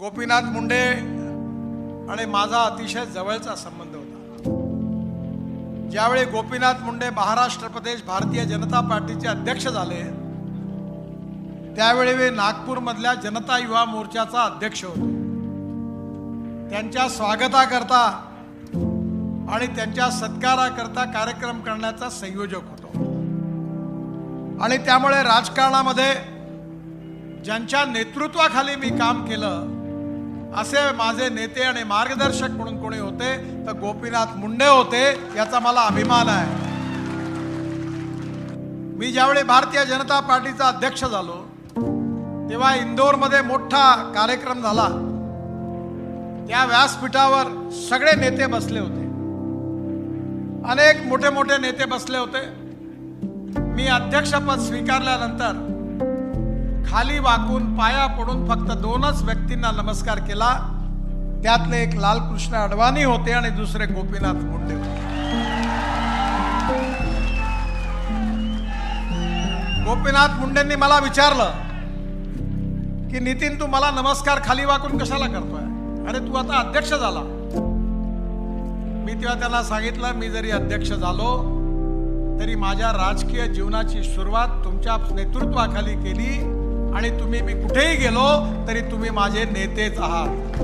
गोपीनाथ मुंडे आणि माझा अतिशय जवळचा संबंध होता. ज्यावेळी गोपीनाथ मुंडे महाराष्ट्र प्रदेश भारतीय जनता पार्टीचे अध्यक्ष झाले त्यावेळी मी नागपूरमधल्या जनता युवा मोर्चाचा अध्यक्ष होतो. त्यांच्या स्वागताकरता आणि त्यांच्या सत्काराकरता कार्यक्रम करण्याचा संयोजक होतो. आणि त्यामुळे राजकारणामध्ये ज्यांच्या नेतृत्वाखाली मी काम केलं असे माझे नेते आणि मार्गदर्शक म्हणून कोणी होते तर गोपीनाथ मुंडे होते याचा मला अभिमान आहे. मी ज्यावेळी भारतीय जनता पार्टीचा अध्यक्ष झालो तेव्हा इंदोरमध्ये मोठा कार्यक्रम झाला. त्या व्यासपीठावर सगळे नेते बसले होते. अनेक मोठे मोठे नेते बसले होते. मी अध्यक्षपद स्वीकारल्यानंतर खाली वाकून पाया पडून फक्त दोनच व्यक्तींना नमस्कार केला. त्यातले एक लालकृष्ण अडवाणी होते आणि दुसरे गोपीनाथ मुंडे होते. गोपीनाथ मुंडेंनी मला विचारलं की नितीन तू मला नमस्कार खाली वाकून कशाला करतोय? अरे तू आता अध्यक्ष झाला. मी तेव्हा त्याला सांगितलं मी जरी अध्यक्ष झालो तरी माझ्या राजकीय जीवनाची सुरुवात तुमच्या नेतृत्वाखाली केली आणि तुम्ही मी कुठेही गेलो तरी तुम्ही माझे नेतेच आहात.